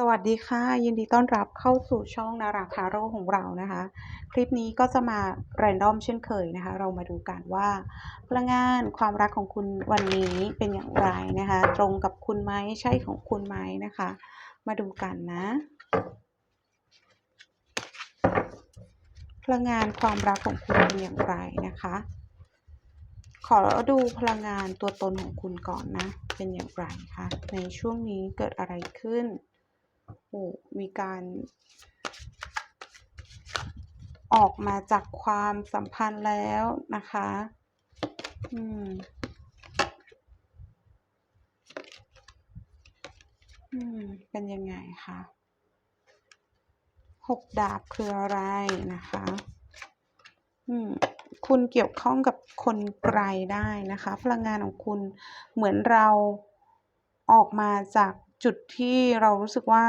สวัสดีค่ะ ยินดีต้อนรับเข้าสู่ช่องนาราคาโรของเรานะคะ คลิปนี้ก็จะมาแรนดอมเช่นเคยนะคะ เรามาดูกันว่าพลังงานความรักของคุณวันนี้เป็นอย่างไรนะคะ ตรงกับคุณไหมใช่ของคุณไหมนะคะ มาดูกันนะพลังงานความรักของคุณเป็นอย่างไรนะคะ ขอดูพลังงานตัวตนของคุณก่อนนะ เป็นอย่างไรคะในช่วงนี้เกิดอะไรขึ้น โอ้มีการออกมาจากความสัมพันธ์แล้วนะคะ อืม อืม เป็นยังไงคะหกดาบคืออะไรนะคะ อืม คุณเกี่ยวข้องกับคนไกลได้นะคะ พลังงานของคุณเหมือนเราออกมาจาก จุดที่เรารู้สึกว่า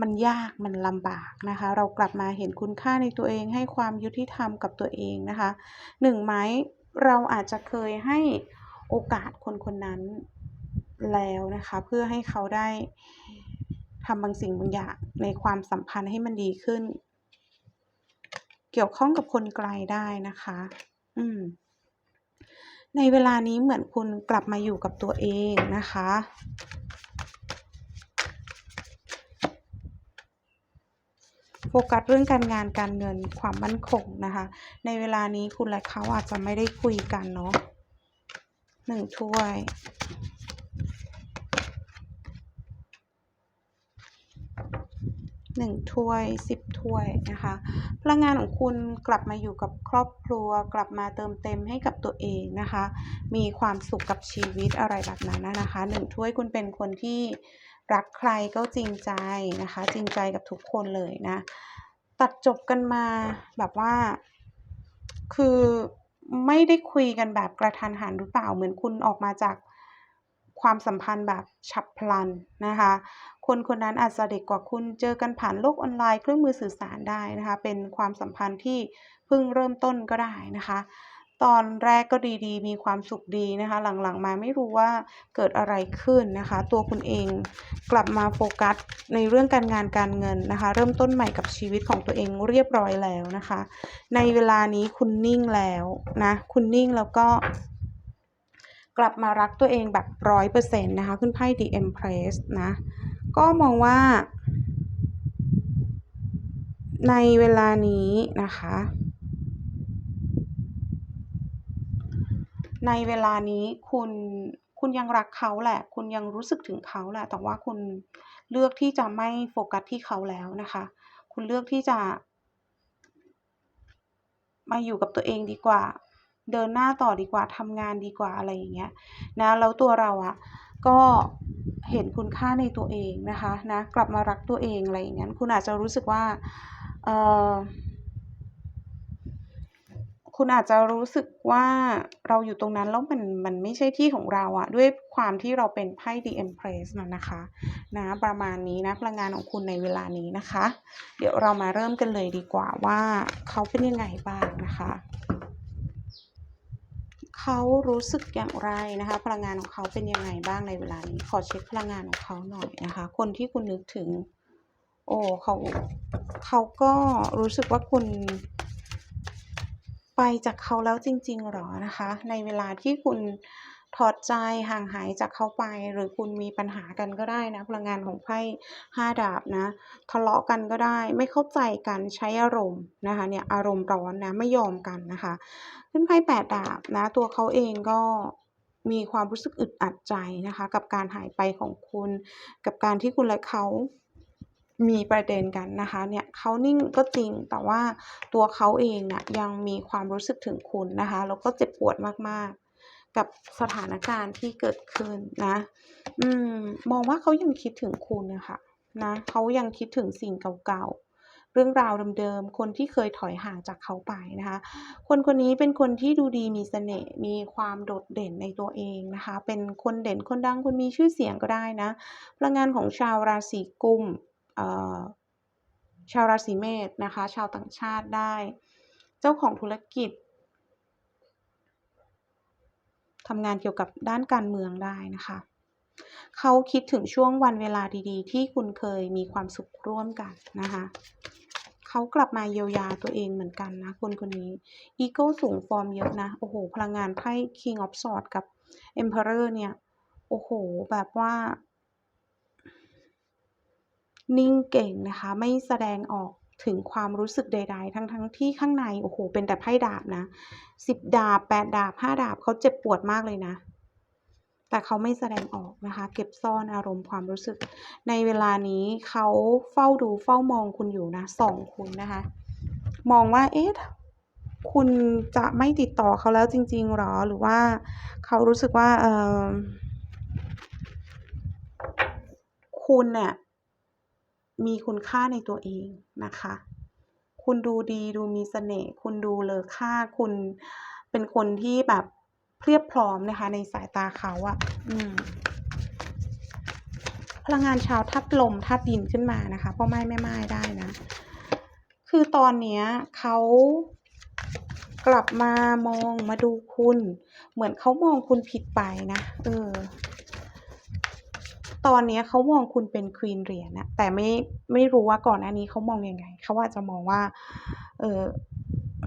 มันยากมันลำบากนะคะ เรากลับมาเห็นคุณค่าในตัวเองให้ความยุติธรรมกับตัวเองนะคะหนึ่งไม้เราอาจจะเคยให้โอกาสคนคนนั้นแล้วนะคะ เพื่อให้เขาได้ทำบางสิ่งบางอย่างในความสัมพันธ์ให้มันดีขึ้น เกี่ยวข้องกับคนไกลได้นะคะ อืม ในเวลานี้เหมือนคุณกลับมาอยู่กับตัวเองนะคะ โฟกัสเรื่องการงานการเงินความมั่นคงนะคะ ในเวลานี้คุณและเขาอาจจะไม่ได้คุยกันเนาะหนึ่งถ้วย หนึ่งถ้วยสิบถ้วยนะคะ พลังงานของคุณกลับมาอยู่กับครอบครัว กลับมาเติมเต็มให้กับตัวเองนะคะ มีความสุขกับชีวิตอะไรแบบนั้นนะคะหนึ่งถ้วยคุณเป็นคนที่รักใครก็จริงใจนะคะ จริงใจกับทุกคนเลยนะ ตัดจบกันมาแบบว่า คือไม่ได้คุยกันแบบกระทันหันหรือเปล่าเหมือนคุณออกมาจาก ความสัมพันธ์แบบฉับพลันนะคะ คนคนนั้นอาจจะเด็กกว่าคุณเจอกันผ่านโลกออนไลน์เครื่องมือสื่อสารได้นะคะ เป็นความสัมพันธ์ที่เพิ่งเริ่มต้นก็ได้นะคะ ตอนแรกก็ดีๆ มีความสุขดีนะคะ หลังๆมาไม่รู้ว่าเกิดอะไรขึ้นนะคะ ตัวคุณเองกลับมาโฟกัสในเรื่องการงานการเงินนะคะ เริ่มต้นใหม่กับชีวิตของตัวเองเรียบร้อยแล้วนะคะ ในเวลานี้คุณนิ่งแล้วนะ คุณนิ่งแล้วก็ กลับมารักตัวเองแบบร้อยเปอร์เซ็นต์นะคะ ขึ้นไพ่ The Empress นะ ก็มองว่า ในเวลานี้นะคะ ในเวลานี้คุณคุณยังรักเขาแหละ คุณยังรู้สึกถึงเขาแหละ แต่ว่าคุณเลือกที่จะไม่โฟกัสที่เขาแล้วนะคะ คุณเลือกที่จะ มาอยู่กับตัวเองดีกว่า เดินหน้าต่อดีกว่าทำงานดีกว่าอะไรอย่างเงี้ยนะแล้วตัวเราอะก็เห็นคุณค่าในตัวเองนะคะนะกลับมารักตัวเองอะไรอย่างเงี้ยคุณอาจจะรู้สึกว่าเออคุณอาจจะรู้สึกว่าเราอยู่ตรงนั้นแล้วมันมันไม่ใช่ที่ของเราอะด้วยความที่เราเป็นไพ่ The Empress นะนะคะนะประมาณนี้นะพลังงานของคุณในเวลานี้นะคะ เดี๋ยวเรามาเริ่มกันเลยดีกว่าว่าเขาเป็นยังไงบ้างนะคะ เขารู้สึกอย่างไรนะคะ พลังงานของเขาเป็นยังไงบ้างในเวลานี้ ขอเช็คพลังงานของเขาหน่อยนะคะ คนที่คุณนึกถึง โอ้เขาเขาก็รู้สึกว่าคุณไปจากเขาแล้วจริง ๆ หรอนะคะ ในเวลาที่คุณ ถอดใจห่างหายจากเขาไป หรือคุณมีปัญหากันก็ได้นะพลังงานของไพ่ห้าดาบนะ ทะเลาะกันก็ได้ ไม่เข้าใจกันใช้อารมณ์นะคะเนี่ยอารมณ์ร้อนนะไม่ยอมกันนะคะ ขึ้นไพ่แปดดาบนะ ตัวเขาเองก็มีความรู้สึกอึดอัดใจนะคะ กับการหายไปของคุณ กับการที่คุณและเขามีประเด็นกันนะคะเนี่ยเขานิ่งก็จริงแต่ว่าตัวเขาเองนะ่ะยังมีความรู้สึกถึงคุณนะคะแล้วก็เจ็บปวดมาก กับสถานการณ์ที่เกิดขึ้นนะ อืม มองว่าเขายังคิดถึงคุณนะคะนะเขายังคิดถึงสิ่งเก่าๆ เรื่องราวเดิมๆ คนที่เคยถอยห่างจากเขาไปนะคะ คนคนนี้เป็นคนที่ดูดีมีเสน่ห์ มีความโดดเด่นในตัวเองนะคะ เป็นคนเด่นคนดังคนมีชื่อเสียงก็ได้นะ พลังงานของชาวราศีกุมชาวราศีเมษนะคะ ชาวต่างชาติได้ เจ้าของธุรกิจ ทำงานเกี่ยวกับด้านการเมืองได้นะคะ เขาคิดถึงช่วงวันเวลาดีๆ ที่คุณเคยมีความสุขร่วมกันนะคะ เขากลับมาเยียวยาตัวเองเหมือนกันนะคนคนนี้ อีโก้สูงฟอร์มเยอะนะ โอ้โห พลังงานไพ่ King of Swords กับ Emperor เนี่ย โอ้โห แบบว่านิ่งเก่งนะคะ ไม่แสดงออก ถึงความรู้สึกใด ๆ ทั้งๆทที่ข้างในโอ้โหเป็นแต่ไพ่ดาบนะสิบดาบแปดดาบห้าดาบเขาเจ็บปวดมากเลยนะ แต่เขาไม่แสดงออกนะคะ เก็บซ่อนอารมณ์ความรู้สึก ในเวลานี้เขาเฝ้าดูเฝ้ามองคุณอยู่นะสองคุณนะคะ มองว่าเอ๊ะคุณจะไม่ติดต่อเขาแล้วจริง ๆหรอหรือว่าเขารู้สึกว่าเออคุณเนี่ย มีคุณค่าในตัวเองนะคะ คุณดูดีดูมีเสน่ห์คุณดูเลอค่า คุณเป็นคนที่แบบเพียบพร้อมนะคะ ในสายตาเขาอะอืมพลังงานชาวธาตุลมธาตุดินขึ้นมานะคะพ่อไม้แม่ไม้ได้นะ คือตอนเนี้ยเขากลับมามองมาดูคุณ เหมือนเขามองคุณผิดไปนะ เออ ตอนนี้เขามองคุณเป็นควีนเหรียญนะแต่ไม่ไม่รู้ว่าก่อนหน้านี้เขามองยังไงเขาอาจจะมองว่าเออ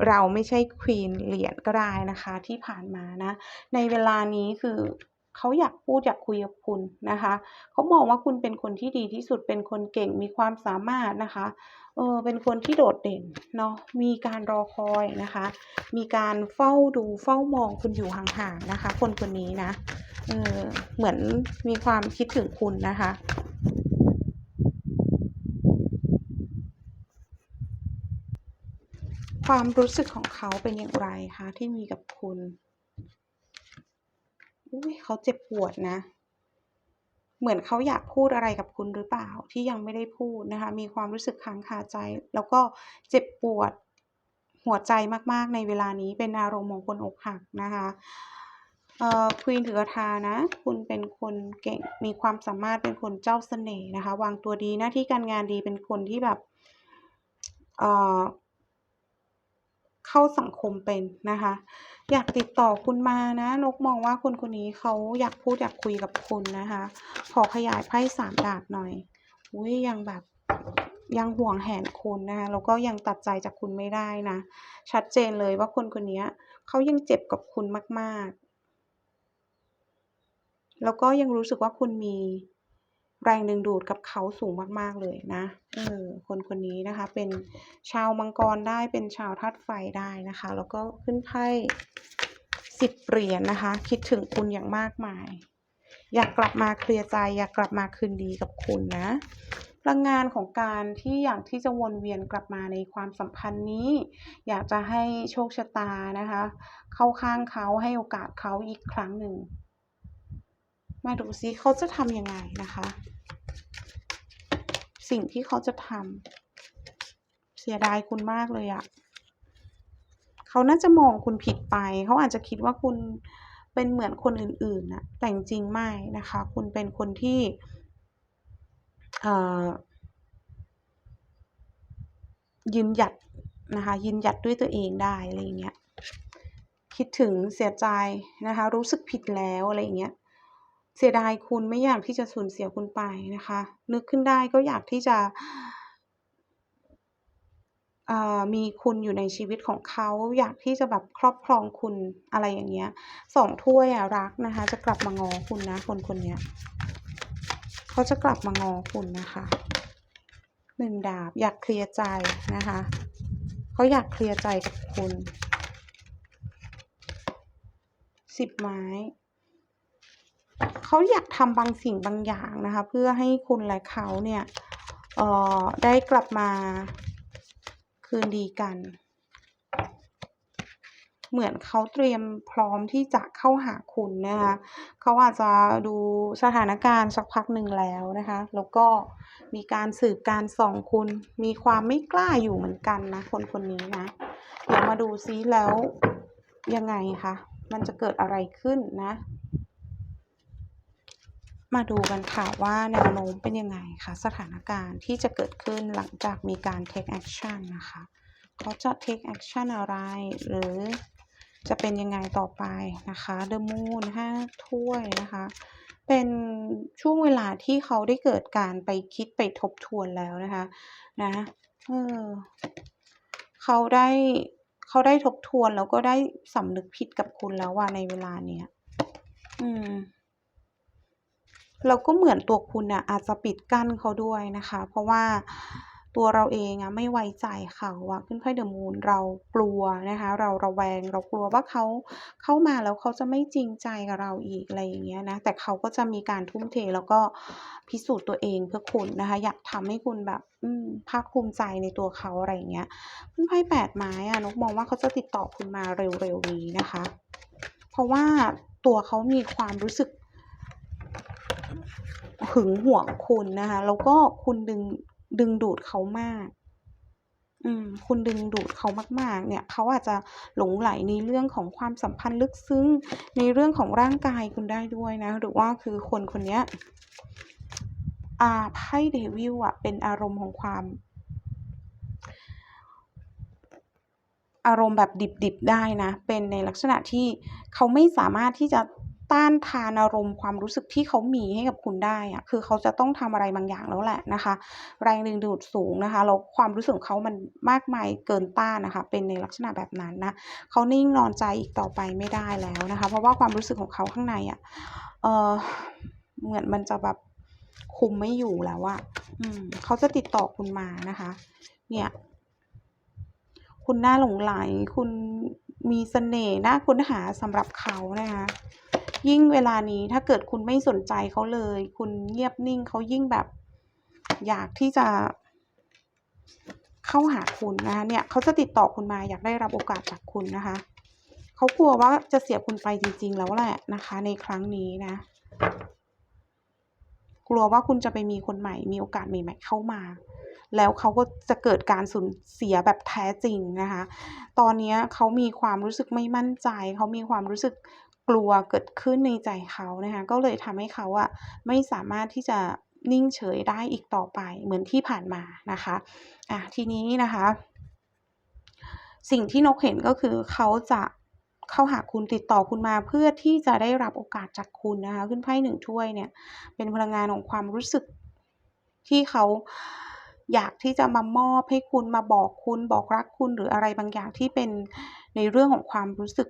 เราไม่ใช่ควีนเหรียญก็ได้นะคะที่ผ่านมานะ ในเวลานี้คือเขาอยากพูดอยากคุยกับคุณนะคะเขามองว่าคุณเป็นคนที่ดีที่สุดเป็นคนเก่งมีความสามารถนะคะเออเป็นคนที่โดดเด่นเนาะมีการรอคอยนะคะ มีการเฝ้าดูเฝ้ามองคุณอยู่ห่างๆนะคะ คนคนนี้นะ เออเหมือนมีความคิดถึงคุณนะคะความรู้สึกของเขาเป็นอย่างไรคะที่มีกับคุณ อุ้ยเขาเจ็บปวดนะ เหมือนเขาอยากพูดอะไรกับคุณหรือเปล่าที่ยังไม่ได้พูดนะคะ มีความรู้สึกค้างคาใจ แล้วก็เจ็บปวดหัวใจมากๆในเวลานี้เป็นอารมณ์ของคนอกหักนะคะ เอ่อควีนถือกระทานะ คุณเป็นคนเก่งมีความสามารถเป็นคนเจ้าเสน่ห์นะคะ วางตัวดีหน้าที่การงานดีเป็นคนที่แบบเอ่อเข้าสังคมเป็นนะคะ อยากติดต่อคุณมานะนกมองว่าคนคนนี้เขาอยากพูดอยากคุยกับคุณนะคะ ขอขยายไพ่สามดาบหน่อยอุ้ยยังแบบยังห่วงแหนคุณนะคะแล้วก็ยังตัดใจจากคุณไม่ได้นะ ชัดเจนเลยว่าคนคนนี้เขายังเจ็บกับคุณมาก ๆ แล้วก็ยังรู้สึกว่าคุณมีแรงดึงดูดกับเขาสูงมาก ๆ เลยนะ เออ คนคนนี้นะคะ เป็นชาวมังกรได้ เป็นชาวธาตุไฟได้นะคะ แล้วก็ขึ้นไพ่สิบเหรียญนะคะ คิดถึงคุณอย่างมากมาย อยากกลับมาเคลียร์ใจ อยากกลับมาคืนดีกับคุณนะพลังงานของการที่อยากที่จะวนเวียนกลับมาในความสัมพันธ์นี้ อยากจะให้โชคชะตานะคะ เข้าข้างเขาให้โอกาสเขาอีกครั้งหนึ่ง มาดูซิเขาจะทำยังไงนะคะ สิ่งที่เขาจะทำเสียดายคุณมากเลยอะเขาน่าจะมองคุณผิดไป เขาอาจจะคิดว่าคุณเป็นเหมือนคนอื่นๆนะแต่จริงไม่นะคะ คุณเป็นคนที่ยืนหยัดนะคะยืนหยัดด้วยตัวเองได้อะไรเงี้ยคิดถึงเสียใจนะคะ รู้สึกผิดแล้วอะไรเงี้ย เสียดายคุณไม่อยากที่จะสูญเสียคุณไปนะคะ นึกขึ้นได้ก็อยากที่จะมีคุณอยู่ในชีวิตของเขาอยากที่จะแบบครอบครองคุณอะไรอย่างเงี้ยสองถ้วยอะรักนะคะ จะกลับมาง้อคุณนะ คนคนเนี้ยเขาจะกลับมาง้อคุณนะคะหนึ่งดาบอยากเคลียร์ใจนะคะเขาอยากเคลียร์ใจกับคุณสิบไม้ เขาอยากทำบางสิ่งบางอย่างนะคะ เพื่อให้คุณและเขาเนี่ยออได้กลับมาคืนดีกัน เหมือนเขาเตรียมพร้อมที่จะเข้าหาคุณนะคะเขาอาจจะดูสถานการณ์สักพักหนึ่งแล้วนะคะ แล้วก็มีการสืบการส่องคุณ มีความไม่กล้าอยู่เหมือนกันนะ คนคนนี้นะ เดี๋ยวมาดูซิแล้วยังไงคะ มันจะเกิดอะไรขึ้นนะ มาดูกันค่ะว่าแนวโน้มเป็นยังไงคะสถานการณ์ที่จะเกิดขึ้นหลังจากมีการ take action นะคะเขาจะ take action อะไร หรือจะเป็นยังไงต่อไปนะคะ The Moon 5ถ้วยนะคะ เป็นช่วงเวลาที่เขาได้เกิดการไปคิดไปทบทวนแล้วนะคะนะเออเขาได้เขาได้ทบทวนแล้วก็ได้สำนึกผิดกับคุณแล้วอะในเวลาเนี้ยอืม แล้วก็เหมือนตัวคุณน่ะอาจจะปิดกั้นเขาด้วยนะคะ เพราะว่าตัวเราเองอะไม่ไว้ใจเขาอะขึ้นไพ่ The Moon เรากลัวนะคะ เราระแวงเรากลัวว่าเขาเข้ามาแล้วเขาจะไม่จริงใจกับเราอีกอะไรอย่างเงี้ยนะแต่เขาก็จะมีการทุ่มเทแล้วก็พิสูจน์ตัวเองเพื่อคุณนะคะ อยากทำให้คุณแบบอืมภาคภูมิใจในตัวเขาอะไรอย่างเงี้ยขึ้นไพ่8ไม้อะนกมองว่าเขาจะติดต่อคุณมาเร็วๆนี้นะคะ เพราะว่าตัวเขามีความรู้สึก หึงหวงคุณนะคะ แล้วก็คุณดึงดึงดูดเขามาก อืม คุณดึงดูดเขามาก ๆ เนี่ยเขาอาจจะหลงใหลในเรื่องของความสัมพันธ์ลึกซึ้งในเรื่องของร่างกายคุณได้ด้วยนะ หรือว่าคือคนคนเนี้ยอ่าไพ่ Devil อะเป็นอารมณ์ของความ อารมณ์แบบดิบๆได้นะ เป็นในลักษณะที่เขาไม่สามารถที่จะ ต้านทานอารมณ์ความรู้สึกที่เขามีให้กับคุณได้อะคือเขาจะต้องทำอะไรบางอย่างแล้วแหละนะคะ แรงดึงดูดสูงนะคะแล้วความรู้สึกเขามันมากมายเกินต้านนะคะ เป็นในลักษณะแบบนั้นนะเขานิ่งนอนใจอีกต่อไปไม่ได้แล้วนะคะ เพราะว่าความรู้สึกของเขาข้างในอะเอ่อเหมือนมันจะแบบคุมไม่อยู่แล้วอะอืมเขาจะติดต่อคุณมานะคะ เนี่ย คุณน่าหลงใหลคุณมีเสน่ห์น่าค้นหาสำหรับเขานะคะ ยิ่งเวลานี้ถ้าเกิดคุณไม่สนใจเขาเลย คุณเงียบนิ่งเขายิ่งแบบ อยากที่จะเข้าหาคุณนะคะเนี่ยเขาจะติดต่อคุณมาอยากได้รับโอกาสจากคุณนะคะเขากลัวว่าจะเสียคุณไปจริง ๆ แล้วแหละนะคะ ในครั้งนี้นะ กลัวว่าคุณจะไปมีคนใหม่ มีโอกาสใหม่ๆเข้ามา แล้วเขาก็จะเกิดการสูญเสียแบบแท้จริงนะคะ ตอนนี้เขามีความรู้สึกไม่มั่นใจ เขามีความรู้สึก กลัวเกิดขึ้นในใจเขานะคะก็เลยทำให้เขาอะไม่สามารถที่จะนิ่งเฉยได้อีกต่อไปเหมือนที่ผ่านมานะคะอ่าทีนี้นะคะ สิ่งที่นกเห็นก็คือเขาจะเข้าหาคุณติดต่อคุณมาเพื่อที่จะได้รับโอกาสจากคุณนะคะขึ้นไพ่1ถ้วยเนี่ย เป็นพลังงานของความรู้สึกที่เขาอยากที่จะมามอบให้คุณมาบอกคุณบอกรักคุณหรืออะไรบางอย่างที่เป็นในเรื่องของความรู้สึก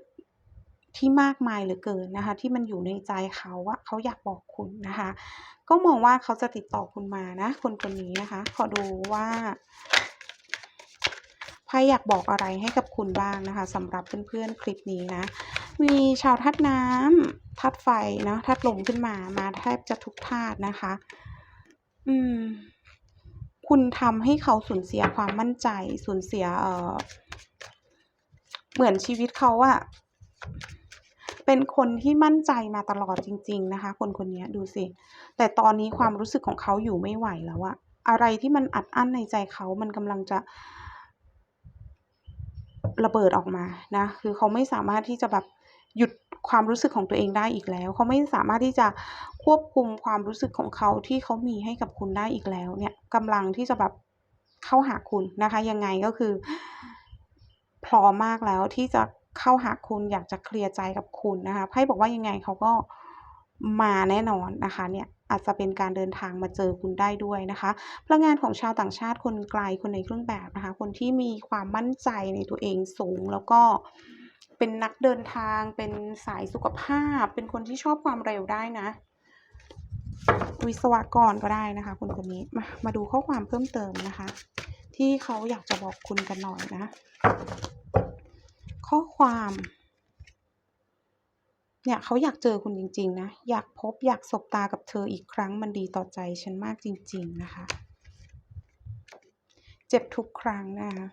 ที่มากมายเหลือเกินนะคะ ที่มันอยู่ในใจเขาอะเขาอยากบอกคุณนะคะ ก็มองว่าเขาจะติดต่อคุณมานะ คนคนนี้นะคะ ขอดูว่าไพ่อยากบอกอะไรให้กับคุณบ้างนะคะสำหรับเพื่อนๆคลิปนี้นะ มีชาวธาตุน้ำธาตุไฟเนาะธาตุลมขึ้นมามาแทบจะทุกธาตุนะคะ อืม คุณทำให้เขาสูญเสียความมั่นใจสูญเสียเอ่อเหมือนชีวิตเขาอะ เป็นคนที่มั่นใจมาตลอดจริง ๆ นะคะ คนคนนี้ดูสิ แต่ตอนนี้ความรู้สึกของเขาอยู่ไม่ไหวแล้วอะอะไรที่มันอัดอั้นในใจเขามันกำลังจะระเบิดออกมานะ คือเขาไม่สามารถที่จะแบบหยุดความรู้สึกของตัวเองได้อีกแล้ว เขาไม่สามารถที่จะควบคุมความรู้สึกของเขาที่เขามีให้กับคุณได้อีกแล้ว เนี่ยกำลังที่จะแบบเข้าหาคุณนะคะ ยังไงก็คือ พร้อมมากแล้วที่จะ เข้าหาคุณอยากจะเคลียร์ใจกับคุณนะคะไพ่บอกว่ายังไงเขาก็มาแน่นอนนะคะเนี่ยอาจจะเป็นการเดินทางมาเจอคุณได้ด้วยนะคะ พลังงานของชาวต่างชาติคนไกลคนในเครื่องแบบนะคะ คนที่มีความมั่นใจในตัวเองสูงแล้วก็เป็นนักเดินทาง เป็นสายสุขภาพ เป็นคนที่ชอบความเร็วได้นะ วิศวกรก็ได้นะคะ คนคนนี้มามาดูข้อความเพิ่มเติมนะคะ ที่เขาอยากจะบอกคุณกันหน่อยนะ ข้อความ เนี่ยเขาอยากเจอคุณจริง ๆ นะ อยากพบอยากสบตากับเธออีกครั้งมันดีต่อใจฉันมากจริง ๆ นะคะ เจ็บทุกครั้งนะคะ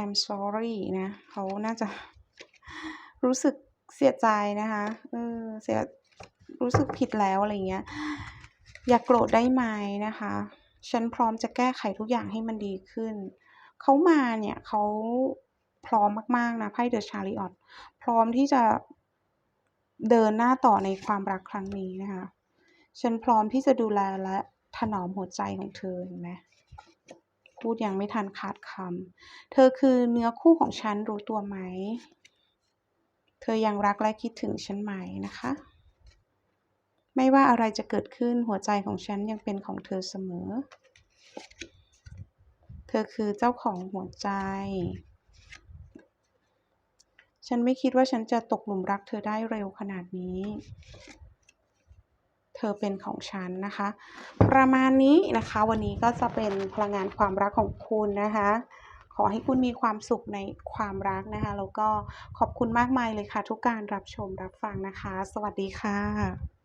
I'm sorry นะเขาน่าจะรู้สึกเสียใจนะคะเออเสียรู้สึกผิดแล้วอะไรเงี้ย อย่าโกรธได้ไหมนะคะ ฉันพร้อมจะแก้ไขทุกอย่างให้มันดีขึ้น เขามาเนี่ยเขา พร้อมมาก ๆ นะไพ่ The Chariot พร้อมที่จะเดินหน้าต่อในความรักครั้งนี้นะคะ ฉันพร้อมที่จะดูแลและถนอมหัวใจของเธอเห็นไหมพูดยังไม่ทันขาดคำเธอคือเนื้อคู่ของฉันรู้ตัวไหม เธอยังรักและคิดถึงฉันไหมนะคะ ไม่ว่าอะไรจะเกิดขึ้นหัวใจของฉันยังเป็นของเธอเสมอ เธอคือเจ้าของหัวใจ ฉันไม่คิดว่าฉันจะตกหลุมรักเธอได้เร็วขนาดนี้ เธอเป็นของฉันนะคะ ประมาณนี้นะคะ วันนี้ก็จะเป็นพลังงานความรักของคุณนะคะขอให้คุณมีความสุขในความรักนะคะ แล้วก็ขอบคุณมากมายเลยค่ะ ทุกการรับชมรับฟังนะคะ สวัสดีค่ะ